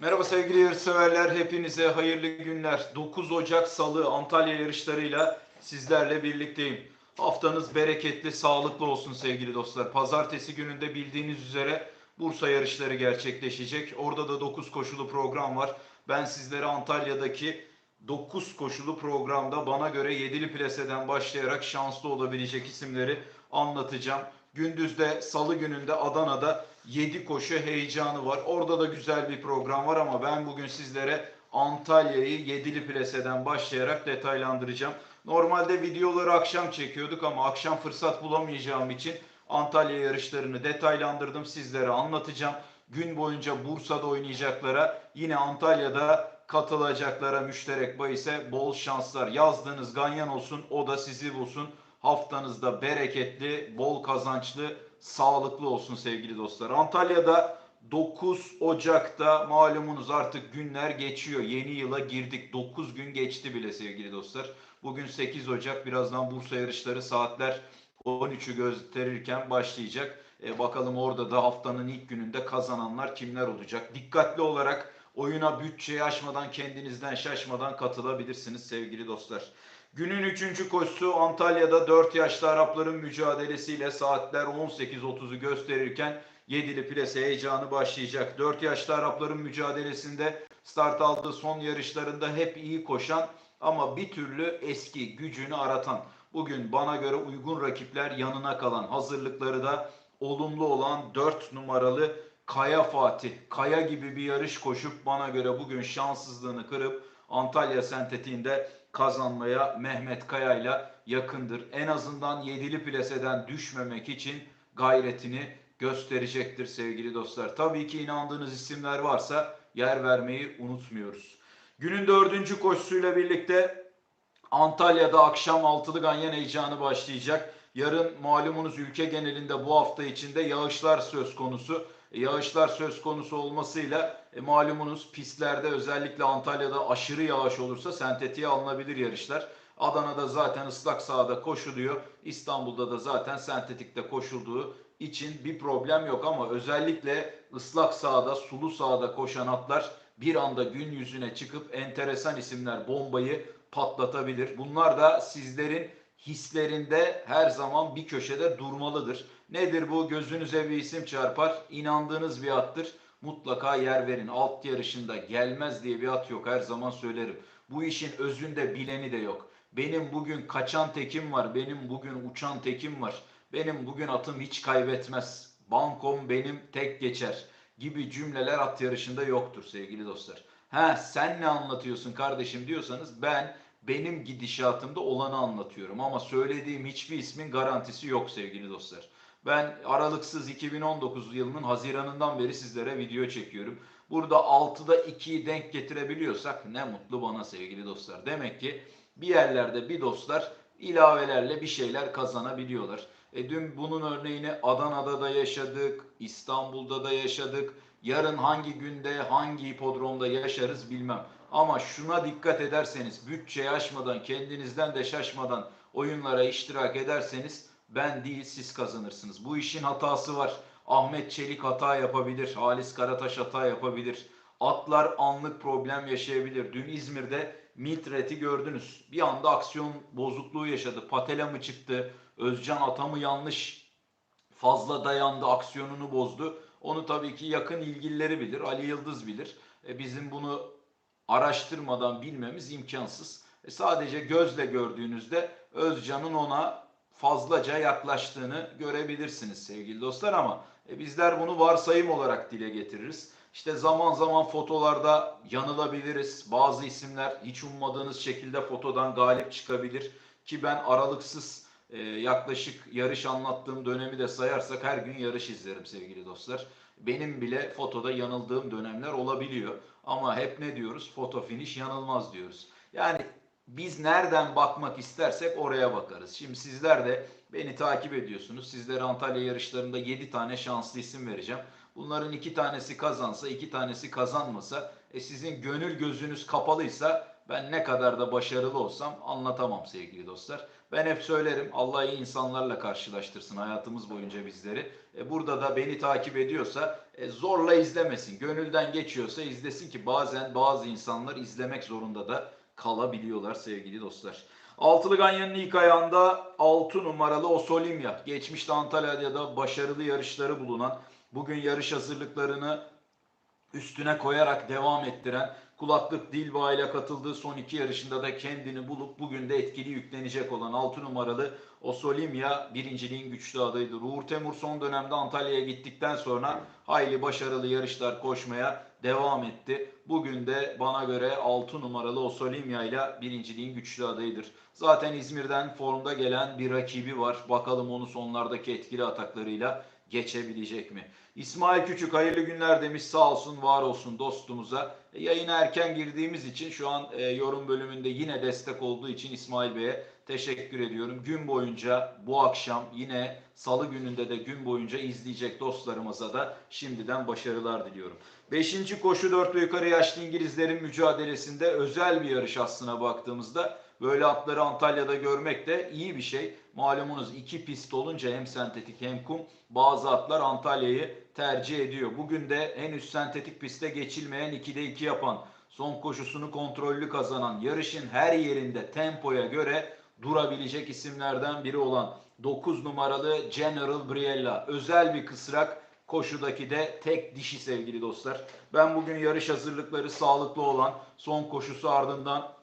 Merhaba sevgili yarışseverler, hepinize hayırlı günler. 9 Ocak Salı Antalya yarışlarıyla sizlerle birlikteyim. Haftanız bereketli, sağlıklı olsun sevgili dostlar. Pazartesi gününde bildiğiniz üzere Bursa yarışları gerçekleşecek. Orada da 9 koşulu program var. Ben sizlere Antalya'daki 9 koşulu programda bana göre 7'li plaseden başlayarak şanslı olabilecek isimleri anlatacağım. Gündüzde salı gününde Adana'da 7 koşu heyecanı var. Orada da güzel bir program var ama ben bugün sizlere Antalya'yı 7'li plaseden başlayarak detaylandıracağım. Normalde videoları akşam çekiyorduk ama akşam fırsat bulamayacağım için Antalya yarışlarını detaylandırdım sizlere anlatacağım. Gün boyunca Bursa'da oynayacaklara yine Antalya'da katılacaklara müşterek bahise bol şanslar. Yazdığınız ganyan olsun o da sizi bulsun. Haftanızda bereketli, bol kazançlı, sağlıklı olsun sevgili dostlar. Antalya'da 9 Ocak'ta malumunuz artık günler geçiyor. Yeni yıla girdik. 9 gün geçti bile sevgili dostlar. Bugün 8 Ocak. Birazdan Bursa yarışları saatler 13'ü gösterirken başlayacak. E, bakalım orada da haftanın ilk gününde kazananlar kimler olacak? Dikkatli olarak oyuna bütçeyi aşmadan kendinizden şaşmadan katılabilirsiniz sevgili dostlar. Günün üçüncü koşusu Antalya'da 4 yaşlı Arapların mücadelesiyle saatler 18.30'u gösterirken yedili plase heyecanı başlayacak. 4 yaşlı Arapların mücadelesinde start aldığı son yarışlarında hep iyi koşan ama bir türlü eski gücünü aratan. Bugün bana göre uygun rakipler yanına kalan hazırlıkları da olumlu olan 4 numaralı Kaya Fatih. Kaya gibi bir yarış koşup bana göre bugün şanssızlığını kırıp Antalya sentetiğinde kazanmaya Mehmet Kaya ile yakındır. En azından yedili plaseden düşmemek için gayretini gösterecektir sevgili dostlar. Tabii ki inandığınız isimler varsa yer vermeyi unutmuyoruz. Günün dördüncü koşusuyla birlikte Antalya'da akşam altılı ganyan heyecanı başlayacak. Yarın malumunuz ülke genelinde bu hafta içinde yağışlar söz konusu. Yağışlar söz konusu olmasıyla e, malumunuz pistlerde özellikle Antalya'da aşırı yağış olursa sentetiğe alınabilir yarışlar. Adana'da zaten ıslak sahada koşuluyor. İstanbul'da da zaten sentetikte koşulduğu için bir problem yok ama özellikle ıslak sahada, sulu sahada koşan atlar bir anda gün yüzüne çıkıp enteresan isimler bombayı patlatabilir. Bunlar da sizlerin hislerinde her zaman bir köşede durmalıdır. Nedir bu? Gözünüze bir isim çarpar. İnandığınız bir attır. Mutlaka yer verin. Alt yarışında gelmez diye bir at yok. Her zaman söylerim. Bu işin özünde bileni de yok. Benim bugün kaçan tekim var. Benim bugün uçan tekim var. Benim bugün atım hiç kaybetmez. Bankom benim tek geçer gibi cümleler at yarışında yoktur sevgili dostlar. Ha sen ne anlatıyorsun kardeşim diyorsanız ben benim gidişatımda olanı anlatıyorum ama söylediğim hiçbir ismin garantisi yok sevgili dostlar. Ben aralıksız 2019 yılının Haziran'ından beri sizlere video çekiyorum. Burada 6'da 2'yi denk getirebiliyorsak ne mutlu bana sevgili dostlar. Demek ki bir yerlerde bir dostlar ilavelerle bir şeyler kazanabiliyorlar. E dün bunun örneğini Adana'da da yaşadık, İstanbul'da da yaşadık. Yarın hangi günde, hangi hipodromda yaşarız bilmem. Ama şuna dikkat ederseniz, bütçeyi aşmadan, kendinizden de şaşmadan oyunlara iştirak ederseniz ben değil siz kazanırsınız. Bu işin hatası var. Ahmet Çelik hata yapabilir, Halis Karataş hata yapabilir. Atlar anlık problem yaşayabilir. Dün İzmir'de Miltret'i gördünüz. Bir anda aksiyon bozukluğu yaşadı. Patela mı çıktı? Özcan atamı yanlış fazla dayandı, aksiyonunu bozdu. Onu tabii ki yakın ilgilileri bilir, Ali Yıldız bilir. E bizim bunu araştırmadan bilmemiz imkansız. E sadece gözle gördüğünüzde Özcan'ın ona fazlaca yaklaştığını görebilirsiniz sevgili dostlar ama e bizler bunu varsayım olarak dile getiririz. İşte zaman zaman fotolarda yanılabiliriz. Bazı isimler hiç ummadığınız şekilde fotodan galip çıkabilir. Ki ben aralıksız e, yaklaşık yarış anlattığım dönemi de sayarsak her gün yarış izlerim sevgili dostlar. Benim bile fotoda yanıldığım dönemler olabiliyor. Ama hep ne diyoruz? Foto finish yanılmaz diyoruz. Yani biz nereden bakmak istersek oraya bakarız. Şimdi sizler de beni takip ediyorsunuz. Sizlere Antalya yarışlarında 7 tane şanslı isim vereceğim. Bunların 2 tanesi kazansa, 2 tanesi kazanmasa, e sizin gönül gözünüz kapalıysa ben ne kadar da başarılı olsam anlatamam sevgili dostlar. Ben hep söylerim Allah iyi insanlarla karşılaştırsın hayatımız boyunca bizleri. E, burada da beni takip ediyorsa e, zorla izlemesin. Gönülden geçiyorsa izlesin ki bazen bazı insanlar izlemek zorunda da kalabiliyorlar sevgili dostlar. Altılı Ganyan'ın ilk ayağında 6 numaralı Osolimya. Geçmişte Antalya'da başarılı yarışları bulunan, bugün yarış hazırlıklarını üstüne koyarak devam ettiren, kulaklık Dilba ile katıldığı son iki yarışında da kendini bulup bugün de etkili yüklenecek olan 6 numaralı Osolimya birinciliğin güçlü adayıdır. Uğur Temur son dönemde Antalya'ya gittikten sonra hayli başarılı yarışlar koşmaya devam etti. Bugün de bana göre 6 numaralı Osolimya ile birinciliğin güçlü adayıdır. Zaten İzmir'den formda gelen bir rakibi var. Bakalım onu sonlardaki etkili ataklarıyla geçebilecek mi? İsmail Küçük hayırlı günler demiş sağ olsun var olsun dostumuza. E, yayına erken girdiğimiz için şu an e, yorum bölümünde yine destek olduğu için İsmail Bey'e teşekkür ediyorum. Gün boyunca bu akşam yine salı gününde de gün boyunca izleyecek dostlarımıza da şimdiden başarılar diliyorum. Beşinci koşu dörtlü yukarı yaşlı İngilizlerin mücadelesinde özel bir yarış aslına baktığımızda böyle atları Antalya'da görmek de iyi bir şey. Malumunuz iki pist olunca hem sentetik hem kum bazı atlar Antalya'yı tercih ediyor. Bugün de henüz sentetik piste geçilmeyen 2'de 2 yapan, son koşusunu kontrollü kazanan, yarışın her yerinde tempoya göre durabilecek isimlerden biri olan 9 numaralı General Briella. Özel bir kısrak koşudaki de tek dişi sevgili dostlar. Ben bugün yarış hazırlıkları sağlıklı olan son koşusu ardından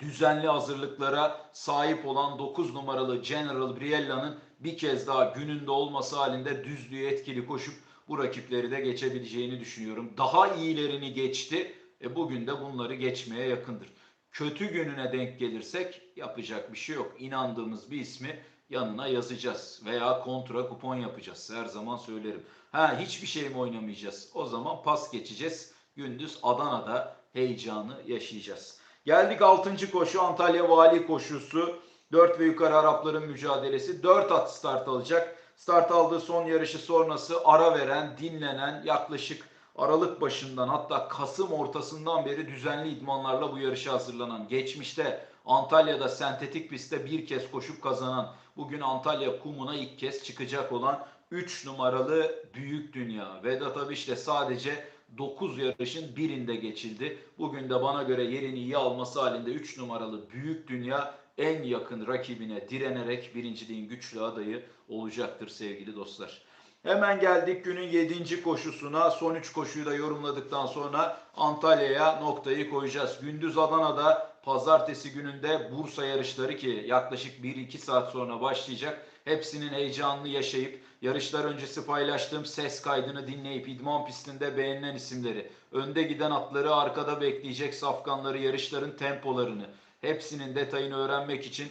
düzenli hazırlıklara sahip olan 9 numaralı General Briella'nın bir kez daha gününde olması halinde düzlüğü etkili koşup bu rakipleri de geçebileceğini düşünüyorum. Daha iyilerini geçti. E bugün de bunları geçmeye yakındır. Kötü gününe denk gelirsek yapacak bir şey yok. İnandığımız bir ismi yanına yazacağız veya kontra kupon yapacağız. Her zaman söylerim. Ha hiçbir şey mi oynamayacağız? O zaman pas geçeceğiz. Gündüz Adana'da heyecanı yaşayacağız. Geldik 6. koşu Antalya Vali koşusu. 4 ve yukarı Arapların mücadelesi. 4 at start alacak. Start aldığı son yarışı sonrası ara veren, dinlenen yaklaşık Aralık başından hatta Kasım ortasından beri düzenli idmanlarla bu yarışa hazırlanan, geçmişte Antalya'da sentetik pistte bir kez koşup kazanan, bugün Antalya kumuna ilk kez çıkacak olan 3 numaralı Büyük Dünya. Vedat Abiş de sadece 9 yarışın birinde geçildi. Bugün de bana göre yerini iyi alması halinde 3 numaralı Büyük Dünya en yakın rakibine direnerek birinciliğin güçlü adayı olacaktır sevgili dostlar. Hemen geldik günün 7. koşusuna. Son 3 koşuyu da yorumladıktan sonra Antalya'ya noktayı koyacağız. Gündüz Adana'da pazartesi gününde Bursa yarışları ki yaklaşık 1-2 saat sonra başlayacak. Hepsinin heyecanını yaşayıp yarışlar öncesi paylaştığım ses kaydını dinleyip idman pistinde beğenilen isimleri, önde giden atları arkada bekleyecek safkanları, yarışların tempolarını, hepsinin detayını öğrenmek için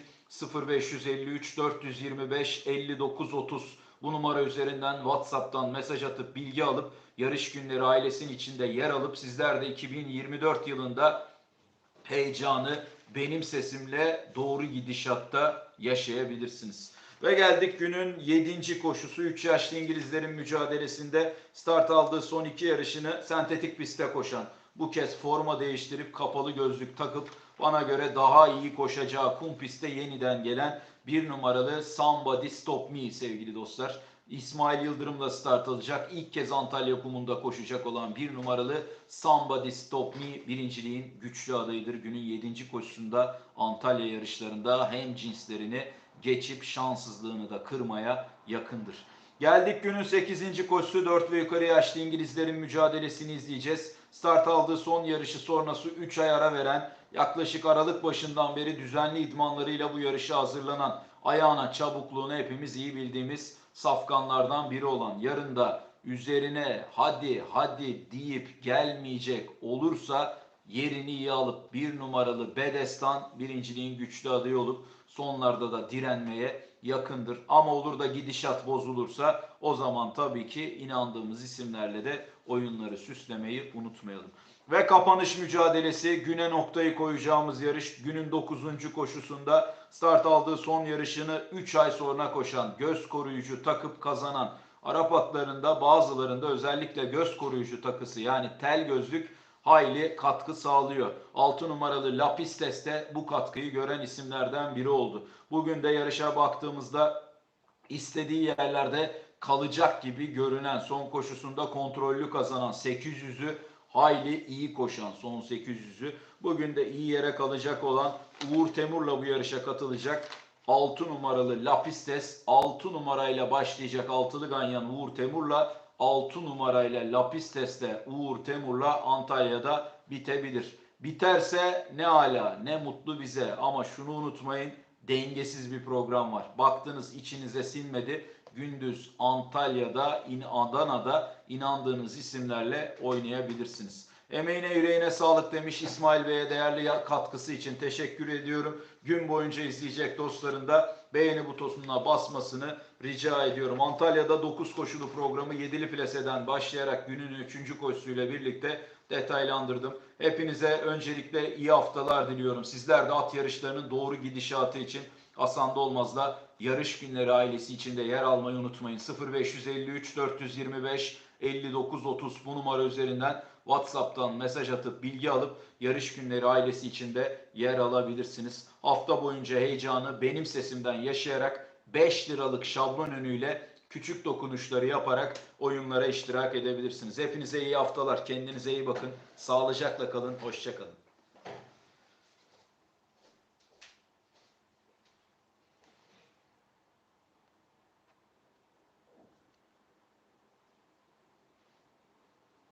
0553 425 59 30 bu numara üzerinden WhatsApp'tan mesaj atıp bilgi alıp yarış günleri ailesinin içinde yer alıp sizler de 2024 yılında heyecanı benim sesimle doğru gidişatta yaşayabilirsiniz. Ve geldik günün 7. koşusu 3 yaşlı İngilizlerin mücadelesinde start aldığı son iki yarışını sentetik pistte koşan bu kez forma değiştirip kapalı gözlük takıp bana göre daha iyi koşacağı kum pistte yeniden gelen bir numaralı Somebody Stop Me sevgili dostlar. İsmail Yıldırım'la start alacak. İlk kez Antalya kumunda koşacak olan bir numaralı Somebody Stop Me birinciliğin güçlü adayıdır. Günün 7. koşusunda Antalya yarışlarında hem cinslerini geçip şanssızlığını da kırmaya yakındır. Geldik günün 8. koşusu 4 ve yukarı yaşlı İngilizlerin mücadelesini izleyeceğiz. Start aldığı son yarışı sonrası 3 ay ara veren yaklaşık Aralık başından beri düzenli idmanlarıyla bu yarışa hazırlanan ayağına çabukluğunu hepimiz iyi bildiğimiz safkanlardan biri olan yarın da üzerine hadi hadi deyip gelmeyecek olursa yerini iyi alıp bir numaralı Bedestan birinciliğin güçlü adayı olup sonlarda da direnmeye yakındır. Ama olur da gidişat bozulursa o zaman tabii ki inandığımız isimlerle de oyunları süslemeyi unutmayalım. Ve kapanış mücadelesi güne noktayı koyacağımız yarış günün 9. koşusunda start aldığı son yarışını 3 ay sonra koşan göz koruyucu takıp kazanan Arap atlarında bazılarında özellikle göz koruyucu takısı yani tel gözlük hayli katkı sağlıyor. 6 numaralı Lapistes de bu katkıyı gören isimlerden biri oldu. Bugün de yarışa baktığımızda istediği yerlerde kalacak gibi görünen son koşusunda kontrollü kazanan 800'ü hayli iyi koşan son 800'ü bugün de iyi yere kalacak olan Uğur Temur'la bu yarışa katılacak 6 numaralı Lapistes 6 numarayla başlayacak altılı ganyan Uğur Temur'la 6 numarayla Lapistes'te Uğur Temur'la Antalya'da bitebilir. Biterse ne ala ne mutlu bize ama şunu unutmayın dengesiz bir program var. Baktınız içinize sinmedi. Gündüz Antalya'da, Adana'da inandığınız isimlerle oynayabilirsiniz. Emeğine yüreğine sağlık demiş İsmail Bey'e değerli katkısı için teşekkür ediyorum. Gün boyunca izleyecek dostların da beğeni butonuna basmasını rica ediyorum. Antalya'da 9 koşulu programı 7'li plaseden başlayarak günün 3. koşusuyla birlikte detaylandırdım. Hepinize öncelikle iyi haftalar diliyorum. Sizler de at yarışlarının doğru gidişatı için Hasan Dolmaz'la yarış günleri ailesi içinde yer almayı unutmayın. 0553 425 59 30 bu numara üzerinden WhatsApp'tan mesaj atıp bilgi alıp yarış günleri ailesi içinde yer alabilirsiniz. Hafta boyunca heyecanı benim sesimden yaşayarak 5 liralık şablon önüyle küçük dokunuşları yaparak oyunlara iştirak edebilirsiniz. Hepinize iyi haftalar. Kendinize iyi bakın. Sağlıcakla kalın. Hoşçakalın.